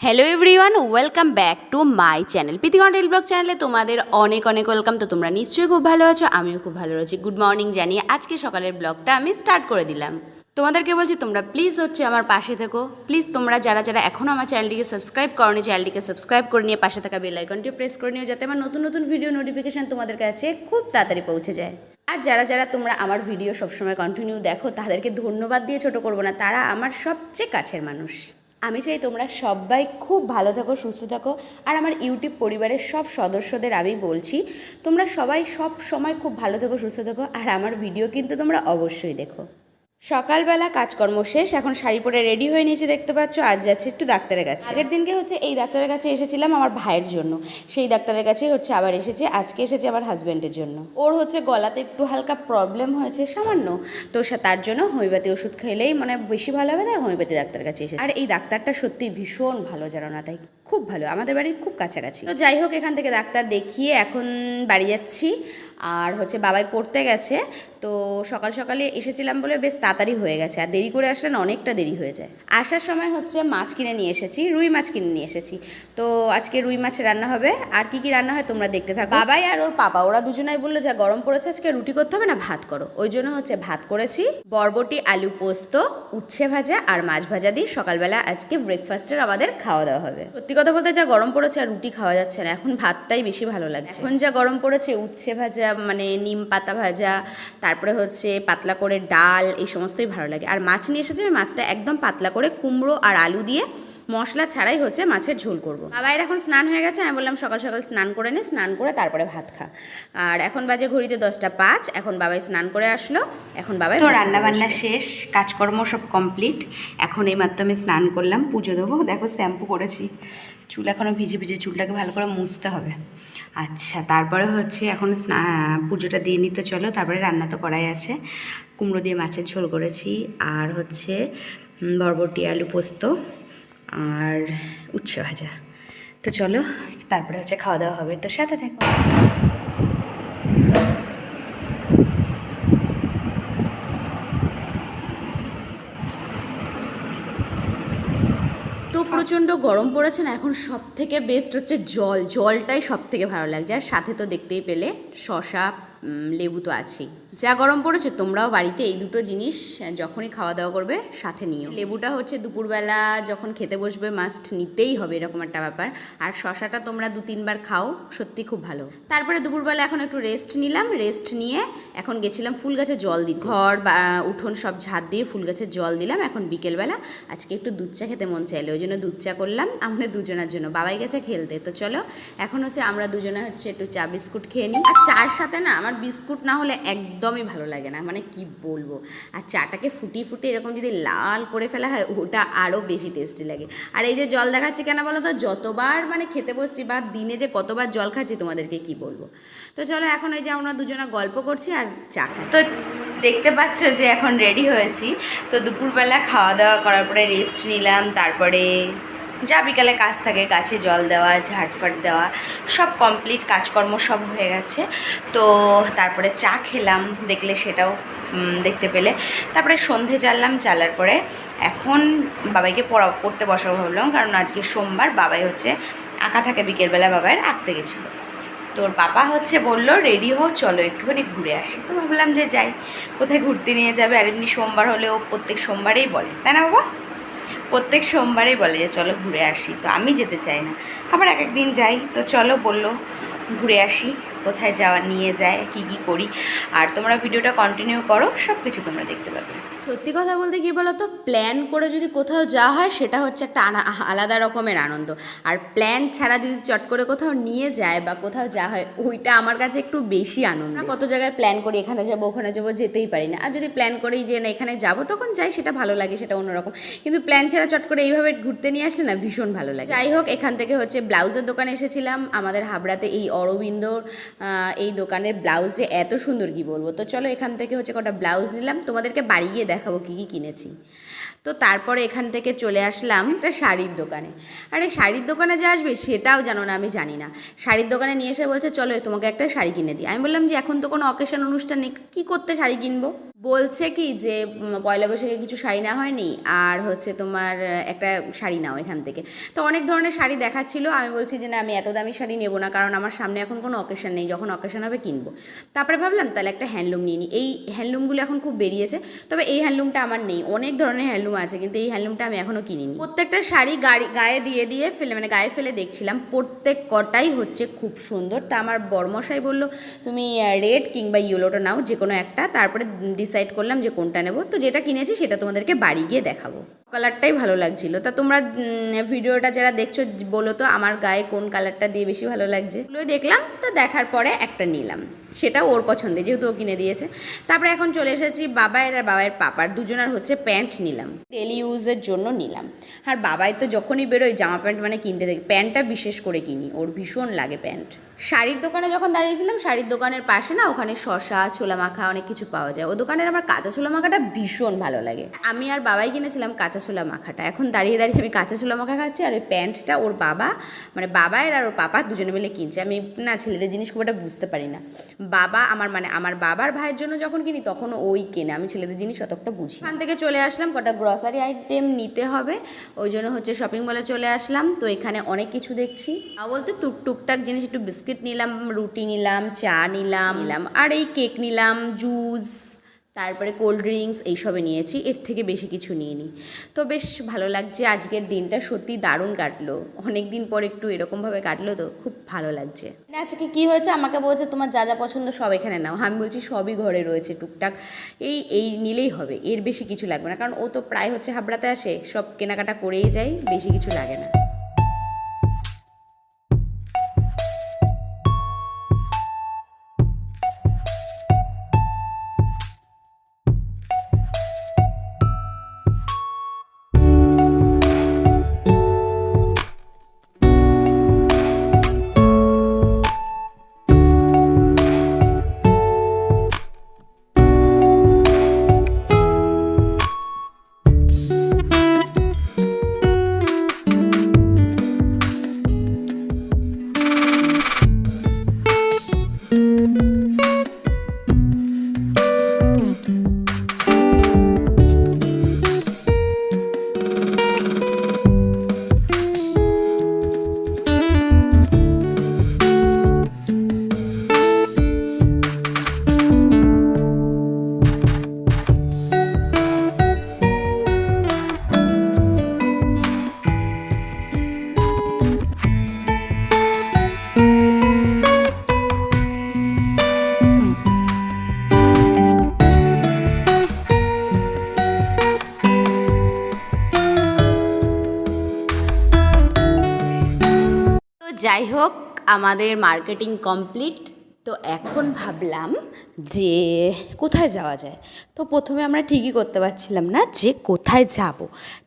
Hello everyone welcome back to my channel Pritikon reel vlog চ্যানেলে তোমাদের অনেক অনেক ওয়েলকাম তো তোমরা নিশ্চয়ই খুব ভালো আছো, আমিও খুব ভালো আছি। গুড মর্নিং জানিয়ে আজকে সকালের ব্লগটা আমি স্টার্ট করে দিলাম। তোমাদেরকে বলছি, তোমরা প্লিজ হচ্ছে আমার পাশে থেকো। প্লিজ তোমরা যারা যারা এখনও আমার চ্যানেলটিকে সাবস্ক্রাইব করনি চ্যানেলটিকে সাবস্ক্রাইব করে নিয়ে পাশে থাকা বেল আইকনটি প্রেস করে নিও যাতে আমার নতুন নতুন ভিডিও নোটিফিকেশান তোমাদের কাছে খুব তাড়াতাড়ি পৌঁছে যায়। আর যারা যারা তোমরা আমার ভিডিও সবসময় কন্টিনিউ দেখো, তাদেরকে ধন্যবাদ দিয়ে ছোট করব না, তারা আমার সবচেয়ে কাছের মানুষ। আমি চাই তোমরা সবাই খুব ভালো থাকো, সুস্থ থাকো। আর আমার ইউটিউব পরিবারের সব সদস্যদের আমি বলছি, তোমরা সবাই সব সময় খুব ভালো থাকো, সুস্থ থাকো। আর আমার ভিডিও কিন্তু তোমরা অবশ্যই দেখো। সকালবেলা কাজকর্ম শেষ এখন শাড়ি পরে রেডি হয়ে নিয়েছি দেখতে পাচ্ছ। আজ যাচ্ছে একটু ডাক্তারের কাছে। আগের দিনকে হচ্ছে এই ডাক্তারের কাছে এসেছিলাম আমার ভাইয়ের জন্য। সেই ডাক্তারের কাছে হচ্ছে আবার এসেছে আজকে এসেছে আমার হাজব্যান্ডের জন্য। ওর হচ্ছে গলাতে একটু হালকা প্রবলেম হয়েছে সামান্য। তো সে তার জন্য হোমিওপ্যাথি ওষুধ খেলেই মানে বেশি ভালো হবে তাই হোমিওপ্যাথি ডাক্তারের কাছে এসেছে। আর এই ডাক্তারটা সত্যি ভীষণ ভালো জানো না তাই। খুব ভালো আমাদের বাড়ির খুব কাছাকাছি। তো যাই হোক এখান থেকে ডাক্তার দেখিয়ে এখন বাড়ি যাচ্ছি। আর হচ্ছে বাবাই পড়তে গেছে তো সকাল সকালে এসেছিলাম বলে বেশ তাড়াতাড়ি হয়ে গেছে। আর দেরি করে আসলে অনেকটা দেরি হয়ে যায়। আসার সময় হচ্ছে মাছ কিনে নিয়ে এসেছি রুই মাছ কিনে নিয়ে এসেছি। তো আজকে রুই মাছ রান্না হবে আর কি কি রান্না হয় তোমরা দেখতে থাকো। বাবাই আর ওর পাপা ওরা দুজনাই বলল যা গরম পড়েছে আজকে রুটি করতে হবে না ভাত করো। ওই জন্য হচ্ছে ভাত করেছি বরবটি আলু পোস্ত উচ্ছে ভাজা আর মাছ ভাজা দিয়ে সকালবেলা আজকে ব্রেকফাস্টের আমাদের খাওয়া দাওয়া হবে। সত্যি কথা বলতে যা গরম পড়েছে আর রুটি খাওয়া যাচ্ছে না, এখন ভাতটাই বেশি ভালো লাগছে। এখন যা গরম পড়েছে, উচ্ছে ভাজা মানে নিম পাতা ভাজা, তারপরে হচ্ছে পাতলা করে ডাল, এই সমস্তই ভালো লাগে। আর মাছ নিয়ে এসেছে মাছটা একদম পাতলা করে কুমড়ো আর আলু দিয়ে মশলা ছাড়াই হচ্ছে মাছের ঝোল করব। বাবাইয়ের এখন স্নান হয়ে গেছে আমি বললাম সকাল সকাল স্নান করে নে স্নান করে তারপরে ভাত খা। আর এখন বাজে ঘড়িতে দশটা পাঁচ এখন বাবাই স্নান করে আসলো এখন বাবাই তো রান্না বান্না শেষ কাজকর্ম সব কমপ্লিট এখন এই মাত্র আমি স্নান করলাম পুজো দেবো দেখো শ্যাম্পু করেছি চুল এখনও ভিজে ভিজে চুলটাকে ভালো করে মুছতে হবে। আচ্ছা তারপরে হচ্ছে এখন পুজোটা দিয়ে নিতে চলো তারপরে রান্না তো করাই আছে কুমড়ো দিয়ে মাছের ঝোল করেছি আর হচ্ছে বরবটি আলু পোস্ত আর উচ্ছে ভাজা। তো চলো, তারপরে হচ্ছে খাওয়া দাওয়া হবে। তো সাথে দেখো তো প্রচণ্ড গরম পড়েছে না, এখন সব থেকে বেস্ট হচ্ছে জল। জলটাই সব থেকে ভালো লাগছে। আর সাথে তো দেখতেই পেলে শশা লেবু তো আছেই। যা গরম পড়েছে, তোমরাও বাড়িতে এই দুটো জিনিস যখনই খাওয়া দাওয়া করবে, সাথে নিও। লেবুটা হচ্ছে দুপুরবেলা যখন খেতে বসবে মাস্ট নিতেই হবে এরকম একটা ব্যাপার। আর শশাটা তোমরা দু তিনবার খাও, সত্যি খুব ভালো। তারপরে দুপুরবেলা এখন একটু রেস্ট নিলাম। রেস্ট নিয়ে এখন গেছিলাম ফুল গাছে জল দিতে। ঘর বা উঠোন সব ঝাড় দিয়ে ফুল গাছে জল দিলাম এখন বিকেলবেলা। আজকে একটু দুধ চা খেতে মন চাইলো, ওই জন্য দুধ চা করলাম আমাদের দুজনের জন্য। বাবাই গেছে খেলতে, তো চলো এখন হচ্ছে আমরা দুজনে হচ্ছে একটু চা বিস্কুট খেয়ে নিই। আর চার সাথে না, আমার বিস্কুট না হলে একদমই ভালো লাগে না। মানে কি বলব? আর চাটাকে ফুটিয়ে ফুটিয়ে এরকম যদি লাল করে ফেলা হয়, ওটা আরও বেশি টেস্টি লাগে। আর এই যে জল দেখাচ্ছি কেন বলো তো? যতবার মানে খেতে বসছি বা দিনে যে কতবার জল খাচ্ছি, তোমাদেরকে কি বলব? তো চলো এখন ওই যে আমরা দুজনে গল্প করছি আর চা খাচ্ছি। তো দেখতে পাচ্ছ যে এখন রেডি হয়েছি। তো দুপুরবেলা খাওয়া দাওয়া করার পরে রেস্ট নিলাম, তারপরে যা বিকালে কাজ থাকে, গাছে জল দেওয়া ঝাড়ফাট দেওয়া, সব কমপ্লিট কাজকর্ম সব হয়ে গেছে। তো তারপরে চা খেলাম, দেখলে সেটাও দেখতে পেলে। তারপরে সন্ধে জ্বাললাম জ্বালার পরে এখন বাবাইকে পড়া, পড়তে বসাবো ভাবলাম, কারণ আজকে সোমবার বাবাই হচ্ছে, আঁকা থাকে বিকেলবেলা বাবাইয়ের, আঁকতে গেছিল। তোর পাপা হচ্ছে বলল, রেডি হও, চলো একটুখানি ঘুরে আসি। তো ভাবলাম যে যাই, কোথায় ঘুরতে নিয়ে যাবে? আর এমনি সোমবার হলেও প্রত্যেক সোমবারেই বলে। তাই না বাবা? প্রত্যেক সোমবারেই বলে যে চলো ঘুরে আসি, তো আমি যেতে চাই না। আবার এক একদিন যাই, তো চলো বলল, ঘুরে আসি, কোথায় যাওয়া, নিয়ে যায় কি কি করি? আর তোমরা ভিডিওটা কন্টিনিউ করো সব কিছু তোমরা দেখতে পাবে। সত্যি কথা বলতে কি বলতো? প্ল্যান করে যদি কোথাও যাওয়া হয়, সেটা হচ্ছে একটা আলাদা রকমের আনন্দ। আর প্ল্যান ছাড়া যদি চট করে কোথাও নিয়ে যায় বা কোথাও যাওয়া হয়, ওইটা আমার কাছে একটু বেশি আনন্দ। কত জায়গায় প্ল্যান করি, এখানে যাব, ওখানে যাব, যেতেই পারি না। আর যদি প্ল্যান করেই যে না, এখানে যাব, তখন যাই, সেটা ভালো লাগে, সেটা অন্যরকম। কিন্তু প্ল্যান ছাড়া চট করে এইভাবে ঘুরতে নিয়ে আসলে না, ভীষণ ভালো লাগে। যাই হোক, এখান থেকে হচ্ছে ব্লাউজের দোকানে এসেছিলাম। আমাদের হাবড়াতে এই অরবিন্দর এই দোকানের ব্লাউজ যে এত সুন্দর, কি বলব? তো চলো এখান থেকে হচ্ছে কটা ব্লাউজ নিলাম। তোমাদেরকে বাড়ি গিয়ে দেখাবো কী কী কিনেছি। তো তারপরে এখান থেকে চলে আসলাম একটা শাড়ির দোকানে। আরে শাড়ির দোকানে যে আসবে সেটাও জানো না, আমি জানি না। শাড়ির দোকানে নিয়ে এসে বলছে, চলো তোমাকে একটা শাড়ি কিনে দিই। আমি বললাম যে, এখন তো কোনো অকেশন অনুষ্ঠান নেই, কী করতে শাড়ি কিনবো? বলছে কি যে পয়লা বৈশাখে কিছু শাড়ি না হয়নি, আর হচ্ছে তোমার একটা শাড়ি নাও এখান থেকে। তো অনেক ধরনের শাড়ি দেখাচ্ছিল, আমি বলছি যে, না, আমি এত দামি শাড়ি নেব না, কারণ আমার সামনে এখন কোনো অকেশন নেই, যখন অকেশন হবে কিনবো। তারপরে ভাবলাম, তাহলে একটা হ্যান্ডলুম নিয়ে নিই এই হ্যান্ডলুমগুলো এখন খুব বেরিয়েছে, তবে এই হ্যান্ডলুমটা আমার নেই। অনেক ধরনের হ্যান্ডলুম আছে, কিন্তু এই হ্যান্ডলুমটা আমি এখনও কিনিনি। প্রত্যেকটা শাড়ি গাড়ি, গায়ে দিয়ে দিয়ে ফেলে মানে গায়ে ফেলে দেখছিলাম, প্রত্যেক কটাই হচ্ছে খুব সুন্দর। তা আমার বর্মশাই বলল, তুমি রেড কিংবা ইয়েলোটা নাও যে কোনো একটা। তারপরে ডিসাইড করলাম যে কোনটা নেব। তো যেটা কিনেছি সেটা তোমাদেরকে বাড়ি গিয়ে দেখাবো। কালারটাই ভালো লাগছিল। তা তোমরা ভিডিওটা যারা দেখছ, বলো তো আমার গায়ে কোন কালারটা দিয়ে বেশি ভালো লাগছে। ওগুলোই দেখলাম, তা দেখার পরে একটা নিলাম। সেটা ওর পছন্দে, যেহেতু ও কিনে দিয়েছে। তারপরে এখন চলে এসেছি বাবাইয়ের আর বাবাইয়ের পাপার। দুজনের হচ্ছে প্যান্ট নিলাম। ডেলি ইউজের জন্য নিলাম। আর বাবাই তো যখনই বেরোয়, জামা প্যান্ট মানে কিনতে দেখি প্যান্টটা বিশেষ করে কিনি। ওর ভীষণ লাগে প্যান্ট। শাড়ির দোকানে যখন দাঁড়িয়েছিলাম, শাড়ির দোকানের পাশে না ওখানে শশা ছোলা মাখা অনেক কিছু পাওয়া যায়। ও দোকানের আমার কাঁচা ছোলা মাখাটা ভীষণ ভালো লাগে। আমি আর বাবাই কিনেছিলাম কাঁচা ছোলা মাখাটা। এখন দাঁড়িয়ে দাঁড়িয়ে আমি কাঁচা ছোলা মাখা খাচ্ছি আর ওই প্যান্টটা ওর বাবা মানে বাবায়ের আর ওর পাপা দুজনে মিলে কিনছে। আমি না ছেলেদের জিনিস খুব একটা বুঝতে পারি না। বাবা আমার মানে আমার বাবার ভাইয়ের জন্য যখন কিনি, তখন ওই কেনে। আমি ছেলেদের জিনিস অতটা বুঝি ওখান থেকে চলে আসলাম, কটা গ্রসারি আইটেম নিতে হবে। ওই জন্য হচ্ছে শপিং মলে চলে আসলাম। তো এখানে অনেক কিছু দেখছি। বলতে টুক টুকটাক জিনিস, একটু বিস্কিট নিলাম, রুটি নিলাম, চা নিলাম নিলাম, আর এই কেক নিলাম, জুস, তারপরে কোল্ড ড্রিঙ্কস এইসবে নিয়েছি। এর থেকে বেশি কিছু নিয়ে নিইনি। তো বেশ ভালো লাগছে আজকের দিনটা। সত্যি দারুণ কাটলো। অনেক দিন পর একটু এরকমভাবে কাটলো তো খুব ভালো লাগছে। আজকে কি হয়েছে? আমাকে বলছে, তোমার যা যা পছন্দ সব এখানে নাও। আমি বলছি, সবই ঘরে রয়েছে টুকটাক। এই এই নিলেই হবে। এর বেশি কিছু লাগবে না। কারণ ও তো প্রায় হচ্ছে হাবড়াতে আসে। সব কেনাকাটা করেই যায়, বেশি কিছু লাগে না। যাই হোক, আমাদের মার্কেটিং কমপ্লিট তো এখন ভাবলাম যে কোথায় যাওয়া যায়? তো প্রথমে আমরা ঠিকই করতে পারছিলাম না যে কোথায় যাব।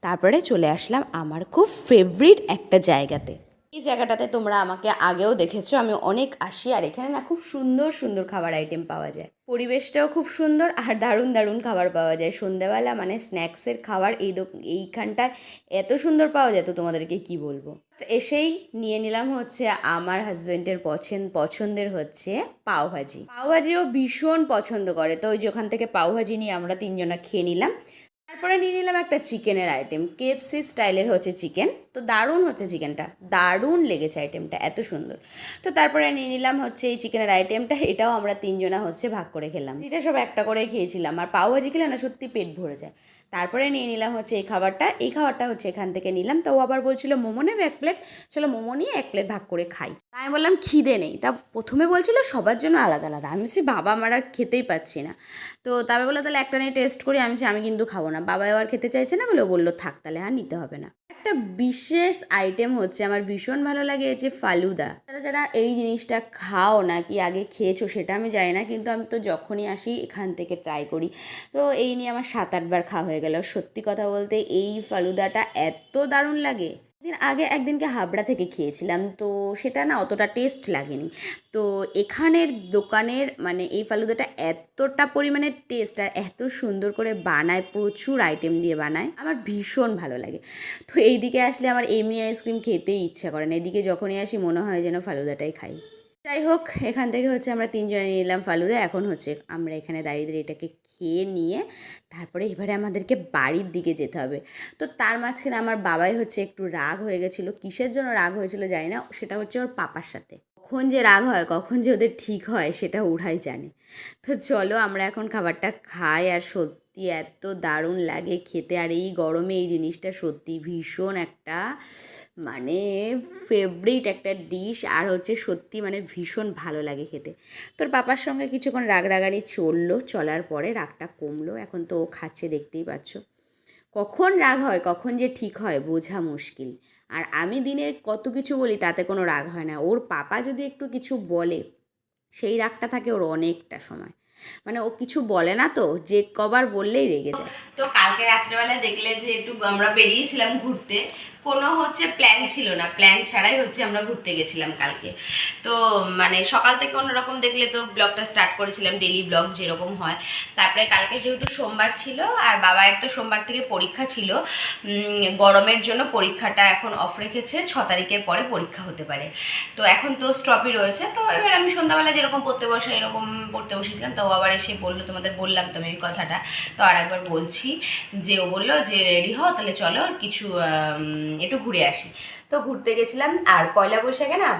তারপরে চলে আসলাম আমার খুব ফেভারিট একটা জায়গাতে। এই জায়গাটাতে তোমরা আমাকে আগেও দেখেছ, আমি অনেক আসি, আর এখানে না খুব সুন্দর সুন্দর খাবার আইটেম পাওয়া যায়। পরিবেশটাও খুব সুন্দর, আর দারুণ দারুণ খাবার পাওয়া যায়। সন্ধ্যাবেলা মানে স্ন্যাক্সের খাবার এই এইখানটায় এত সুন্দর পাওয়া যায় তো তোমাদেরকে কি বলব? এসেই নিয়ে নিলাম হচ্ছে আমার হাজব্যান্ডের পছন্দ পছন্দের হচ্ছে পাওভাজি পাওভাজিও ভীষণ পছন্দ করে। তো ওই যে ওখান থেকে পাওভাজি নিয়ে আমরা তিনজনা খেয়ে নিলাম। তারপরে নিয়ে নিলাম একটা চিকেনের আইটেম কেএফসি স্টাইলের হচ্ছে চিকেন তো দারুণ হচ্ছে চিকেনটা দারুণ লেগেছে আইটেমটা এত সুন্দর। তো তারপরে নিয়ে নিলাম হচ্ছে এই চিকেনের আইটেমটা এটাও আমরা তিনজনা হচ্ছে ভাগ করে খেলাম। যেটা সব একটা করে খেয়েছিলাম, আর পাও ভাজি খেলে না সত্যি পেট ভরে যায়। তারপরে নিয়ে নিলাম হচ্ছে এই খাবারটা। এই খাবারটা হচ্ছে এখান থেকে নিলাম। তো ও আবার বলছিল, মোমো নেবে এক প্লেট। চলো মোমো নিয়ে এক প্লেট ভাগ করে খাই। তাই আমি বললাম, খিদে নেই। তা প্রথমে বলছিল, সবার জন্য আলাদা আলাদা। আমি বলছি, বাবা আমার আর খেতেই পাচ্ছি না। তো তারপরে বলল, তাহলে একটা নিয়ে টেস্ট করি। আমি আমি কিন্তু খাব না। বাবা আর খেতে চাইছে না বলে বলল, থাক তাহলে, আর নিতে হবে না। একটা বিশেষ আইটেম হচ্ছে, আমার ভীষণ ভালো লাগে এই যে ফালুদা। যারা যারা এই জিনিসটা খাও না কি আগে খেয়েছো, সেটা আমি জানি না, কিন্তু আমি তো যখনই আসি এখান থেকে ট্রাই করি। তো এই নিয়ে আমার সাত আটবার খাওয়া হয়ে গেল। সত্যি কথা বলতে এই ফালুদাটা এত দারুণ লাগে। দিন আগে একদিনকে হাবড়া থেকে খেয়েছিলাম, তো সেটা না অতটা টেস্ট লাগেনি। তো এখানের দোকানের মানে এই ফালুদাটা এতটা পরিমাণে টেস্ট আর এত সুন্দর করে বানায়, প্রচুর আইটেম দিয়ে বানায়, আমার ভীষণ ভালো লাগে। তো এই দিকে আসলে আমার এমনি আইসক্রিম খেতেই ইচ্ছা করে না, এদিকে যখনই আসি মনে হয় যেন ফালুদাটাই খাই। যাই হোক, এখান থেকে হচ্ছে আমরা তিনজনে নিলাম ফালুদা, এখন হচ্ছে আমরা এখানে দাঁড়িয়ে দাঁড়িয়ে এটাকে খেয়ে নিয়ে তারপরে এবারে আমাদেরকে বাড়ির দিকে যেতে হবে। তো তার মাঝখানে আমার বাবাই হচ্ছে একটু রাগ হয়ে গেছিল। কিসের জন্য রাগ হয়েছিল জানি না, সেটা হচ্ছে ওর পাপার সাথে। কখন যে রাগ হয়, কখন যে ওদের ঠিক হয়, সেটা ওরাই জানে। তো চলো আমরা এখন খাবারটা খাই আর সত্যি এত দারুণ লাগে খেতে। আর এই গরমে এই জিনিসটা সত্যি ভীষণ একটা মানে ফেভারিট একটা ডিশ আর হচ্ছে সত্যি মানে ভীষণ ভালো লাগে খেতে। তোর পাপার সঙ্গে কিছুক্ষণ রাগ রাগরাগানি চলল, চলার পরে রাগটা কমলো। এখন তো ও খাচ্ছে, দেখতেই পাচ্ছ। কখন রাগ হয়, কখন যে ঠিক হয় বোঝা মুশকিল। আর আমি দিনে কত কিছু বলি তাতে কোনো রাগ হয় না। ওর পাপা যদি একটু কিছু বলে, সেই রাগটা থাকে ওর অনেকটা সময়। মানে ও কিছু বলে না তো, যে কবার বললেই রেগে যায়। তো কালকে রাত্রেবেলা দেখলে যে একটু আমরা বেরিয়েছিলাম ঘুরতে কোনো হচ্ছে প্ল্যান ছিল না। প্ল্যান ছাড়াই হচ্ছে আমরা ঘুরতে গেছিলাম কালকে। তো মানে সকাল থেকে অন্যরকম দেখলে তো ব্লগটা স্টার্ট করেছিলাম ডেলি ব্লগ যেরকম হয়। তারপরে কালকে যেহেতু সোমবার ছিল আর বাবার তো সোমবার থেকে পরীক্ষা ছিল গরমের জন্য পরীক্ষাটা এখন অফ রেখেছে, ছ তারিখের পরে পরীক্ষা হতে পারে। তো এখন তো স্টপই রয়েছে। তো এবার আমি সন্ধ্যাবেলা যেরকম পড়তে বসে, এরকম পড়তে বসেছিলাম। তো আবার এসে বলল, তোমাদের বললাম তো আমি এই কথাটা। তো আর একবার বলছি যে ও বলল যে রেডি হও? তাহলে চলো কিছু একটু ঘুরে আসি। তো ঘুরতে গেছিলাম, আর পয়লা বৈশাখে না,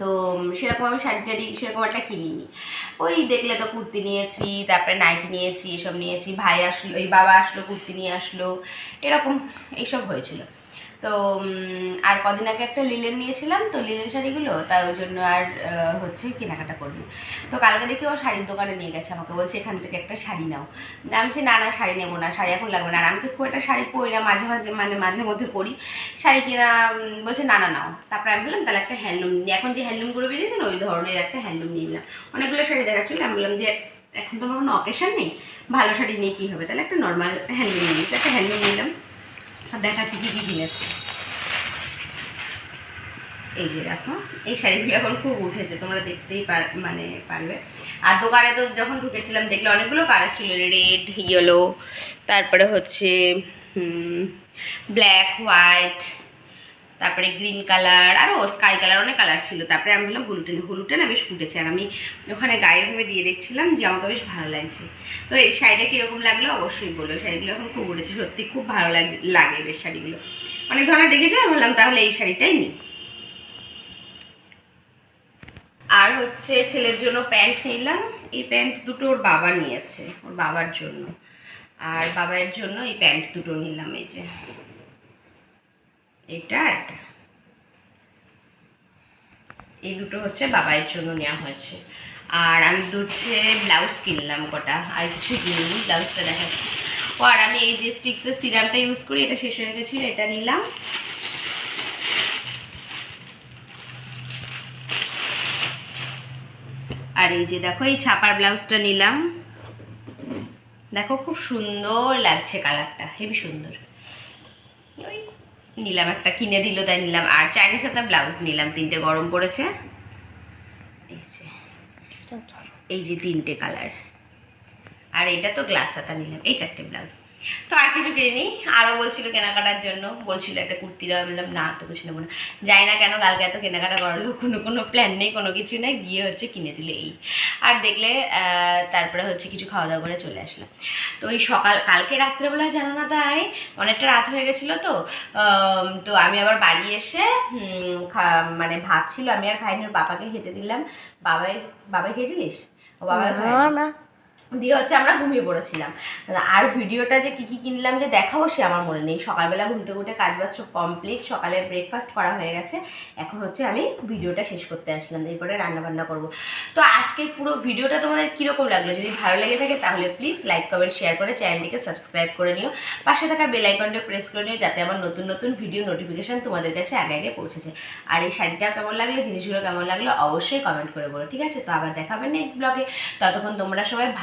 তো সেরকম আমি শাড়ি টাড়ি সেরকম একটা কিনিনি। ওই দেখলে তো কুর্তি নিয়েছি, তারপরে নাইটি নিয়েছি, এসব নিয়েছি, ভাই আসলো এই বাবা আসলো, কুর্তি নিয়ে আসলো, এরকম এইসব হয়েছিল। তো আর কদিন আগে একটা লিলেন নিয়েছিলাম, তো লিলেন শাড়িগুলো, তাই ওই জন্য আর হচ্ছে কেনাকাটা করবি তো কালকে দেখি ও শাড়ির দোকানে নিয়ে গেছে আমাকে, বলছে এখান থেকে একটা শাড়ি নাও। আমি বলছি, না না, শাড়ি নেব না, শাড়ি এখন লাগবে না। আর আমি তো খুব একটা শাড়ি পরি না, মাঝে মাঝে মানে মাঝে মধ্যে পরি। শাড়ি কিনা বলছে, না না, নাও। তারপরে আমি বললাম, তাহলে একটা হ্যান্ডলুম এখন যে হ্যান্ডলুমগুলো বেরিয়েছে না ওই ধরনের একটা হ্যান্ডলুম নিয়ে নিলাম। অনেকগুলো শাড়ি দেখাচ্ছিল, আমি বললাম যে, এখন তো আমার কোনো অকেশন নেই, ভালো শাড়ি নিয়ে কী হবে? তাহলে একটা নর্মাল হ্যান্ডলুম নিই। একটা হ্যান্ডলুম নিলাম। দেখাচ্ছি কী কী কিনেছি। এই যে দেখো, এই শাড়িগুলো এখন খুব উঠেছে, তোমরা দেখতেই পার মানে পারবে। আর দোকানে তো যখন ঢুকেছিলাম, দেখলে অনেকগুলো কালার ছিল, রেড ইয়েলো তারপরে হচ্ছে ব্ল্যাক হোয়াইট তারপরে গ্রিন কালার আরও স্কাই কালার অনেক কালার ছিল। তারপরে আমি বললাম হলুদটা নিই না বেশ ফুটেছে। আর আমি ওখানে গায়ে ভেবে দিয়ে দেখছিলাম যে আমাকে বেশ ভালো লাগছে। তো এই শাড়িটা কীরকম লাগল অবশ্যই বলো। শাড়িগুলো এখন খুব উঠেছে সত্যি খুব ভালো লাগে লাগে বেশ শাড়িগুলো। অনেক ধরনের দেখেছি? আমি বললাম, তাহলে এই শাড়িটাই নিই। আর হচ্ছে ছেলের জন্য প্যান্ট নিলাম। এই প্যান্ট দুটো ওর বাবা নিয়েছে, ওর বাবার জন্য। আর বাবার জন্য এই প্যান্ট দুটো নিলাম, এই যে। এটা এটা এই দুটো হচ্ছে বাবার জন্য নেওয়া হয়েছে। আর আমি দুটো ব্লাউজ কিনলাম কটা। আর কিছু কিনিনি, ব্লাউজটা দেখাচ্ছি। ও, আর আমি এই যে স্টিক্সের সিরামটা ইউজ করি, এটা শেষ হয়ে গেছিল, এটা নিলাম। আর এই যে দেখো, এই ছাপার ব্লাউজটা নিলাম। দেখো, খুব সুন্দর লাগছে কালারটা হেবি সুন্দর। নিলাম একটা কিনে দিল তাই নিলাম। আর চাইনিজ একটা ব্লাউজ নিলাম তিনটে গরম পড়েছে। এই যে এই যে তিনটে কালার। আর এটা তো গ্লাস হাতা নিলাম এই চারটে ব্লাউজ। তো আর কিছু কিনিনি। আরও বলছিল কেনাকাটার জন্য। বলছিল একটা কুর্তি দাও। আমি বললাম না তো কিছু নেব না। যাই না কেন কালকে এত কেনাকাটা করালো কোনো কোনো প্ল্যান নেই কোনো কিছু নেই। গিয়ে হচ্ছে কিনে দিলে এই। আর দেখলে তারপরে হচ্ছে কিছু খাওয়া দাওয়া করে চলে আসলাম। তো ওই সকাল কালকে রাত্রেবেলা জানো না তাই? অনেকটা রাত হয়ে গেছিল তো। তো আমি আবার বাড়ি এসে মানে ভাত ছিল আমি আর খাইনি। ওর বাবাকে খেতে দিলাম। বাবাই বাবাই খেয়েছিলিস? ও। না। দিয়ে হচ্ছে আমরা ঘুমিয়ে পড়েছিলাম। আর ভিডিওটা যে কী কী কিনলাম যে দেখাবো সে আমার মনে নেই। সকালবেলা ঘুম থেকে উঠে কাজ বাজ সব কমপ্লিট সকালের ব্রেকফাস্ট করা হয়ে গেছে। এখন হচ্ছে আমি ভিডিওটা শেষ করতে আসলাম, এরপরে রান্না বান্না করব। তো আজকের পুরো ভিডিওটা তোমাদের কীরকম লাগল? যদি ভালো লেগে থাকে তাহলে প্লিজ লাইক কমেন্ট শেয়ার করে চ্যানেলটিকে সাবস্ক্রাইব করে নিও। পাশে থাকা বেল আইকনটা প্রেস করে নিও যাতে আমার নতুন নতুন ভিডিও নোটিফিকেশান তোমাদের কাছে আগে আগে পৌঁছেছে আর এই শাড়িটা কেমন লাগল, জিনিসগুলো কেমন লাগল অবশ্যই কমেন্ট করে বলো, ঠিক আছে? তো আবার দেখাবেন নেক্সট ব্লগে ততক্ষণ তোমরা সবাই